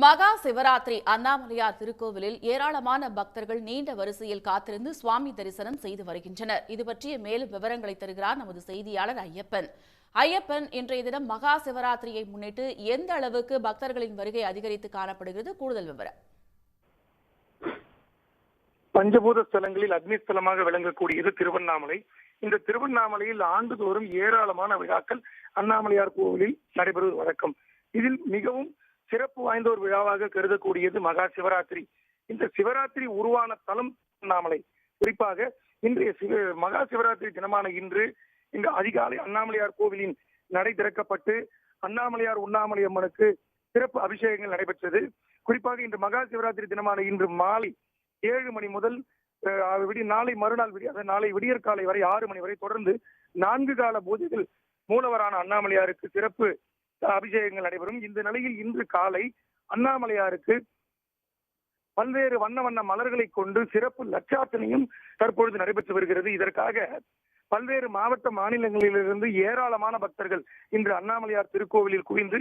மகா சிவராத்திரி அண்ணாமலையார் திருக்கோவிலில் ஏராளமான பக்தர்கள் நீண்ட வரிசையில் காத்திருந்து சுவாமி தரிசனம் செய்து வருகின்றனர். இது பற்றிய மேலும் விவரங்களை தருகிறார் நமது செய்தியாளர் ஐயப்பன். ஐயப்பன் இன்றைய தினம் மகா சிவராத்திரியை முன்னிட்டு எந்த அளவுக்கு பக்தர்களின் வருகை அதிகரித்து காணப்படுகிறது? கூடுதல் விவரம். பஞ்சபூத ஸ்தலங்களில் அக்னி ஸ்தலமாக விளங்கக்கூடியது திருவண்ணாமலை. இந்த திருவண்ணாமலையில் ஆண்டுதோறும் ஏராளமான விழாக்கள் அண்ணாமலையார் கோவிலில் நடைபெறுவது வழக்கம். இதில் மிகவும் சிறப்பு வாய்ந்த ஒரு விழாவாக கருதக்கூடியது மகா சிவராத்திரி. இந்த சிவராத்திரி உருவான தலம் அண்ணாமலை. குறிப்பாக இன்றைய சிவ மகா சிவராத்திரி தினமான இன்று இங்கு அதிகாலை அண்ணாமலையார் கோவிலின் நடை திறக்கப்பட்டு அண்ணாமலையார் உண்ணாமலை அம்மனுக்கு சிறப்பு அபிஷேகங்கள் நடைபெற்றது. குறிப்பாக இன்று மகா சிவராத்திரி தினமான இன்று மாலை ஏழு மணி முதல் அஹ், விடிய நாளை மறுநாள் விடிய அதாவது நாளை விடியற் காலை வரை ஆறு மணி வரை தொடர்ந்து நான்கு கால பூஜைகள் மூலவரான அண்ணாமலையாருக்கு சிறப்பு அபிஷேகங்கள் நடைபெறும். இந்த நிலையில் இன்று காலை அண்ணாமலையாருக்கு பல்வேறு வண்ண வண்ண மலர்களை கொண்டு சிறப்பு லட்சாத்தனையும் தற்பொழுது நடைபெற்று வருகிறது. இதற்காக பல்வேறு மாவட்ட மாநிலங்களிலிருந்து ஏராளமான பக்தர்கள் இன்று அண்ணாமலையார் திருக்கோவிலில் குவிந்து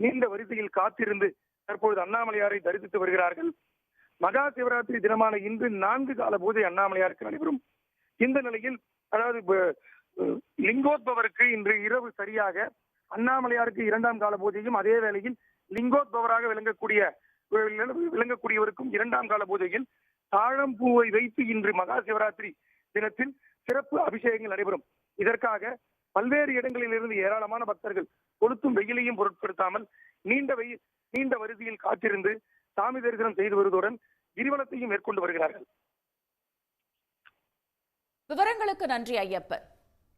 நீண்ட வரிசையில் காத்திருந்து தற்பொழுது அண்ணாமலையாரை தரிசித்து வருகிறார்கள். மகா சிவராத்திரி தினமான இன்று நான்கு கால பூஜை அண்ணாமலையாருக்கு நடைபெறும். இந்த நிலையில் அதாவது லிங்கோத்பவருக்கு இன்று இரவு சரியாக அண்ணாமலையாருக்கு இரண்டாம் கால பூஜையும் அதே வேளையில் லிங்கோத்பவராக விளங்கக்கூடிய விளங்கக்கூடியவருக்கும் இரண்டாம் கால பூஜையில் தாழம்பூவை வைத்து இன்று மகா சிவராத்திரி தினத்தில் சிறப்பு அபிஷேகங்கள் நடைபெறும். இதற்காக பல்வேறு இடங்களில் இருந்து ஏராளமான பக்தர்கள் கொளுத்தும் வெயிலையும் பொருட்படுத்தாமல் நீண்ட வெயில் நீண்ட வரிசையில் காத்திருந்து சாமி தரிசனம் செய்து வருவதுடன் கிரிவலத்தையும் மேற்கொண்டு வருகிறார்கள். விவரங்களுக்கு நன்றி ஐயப்பன்.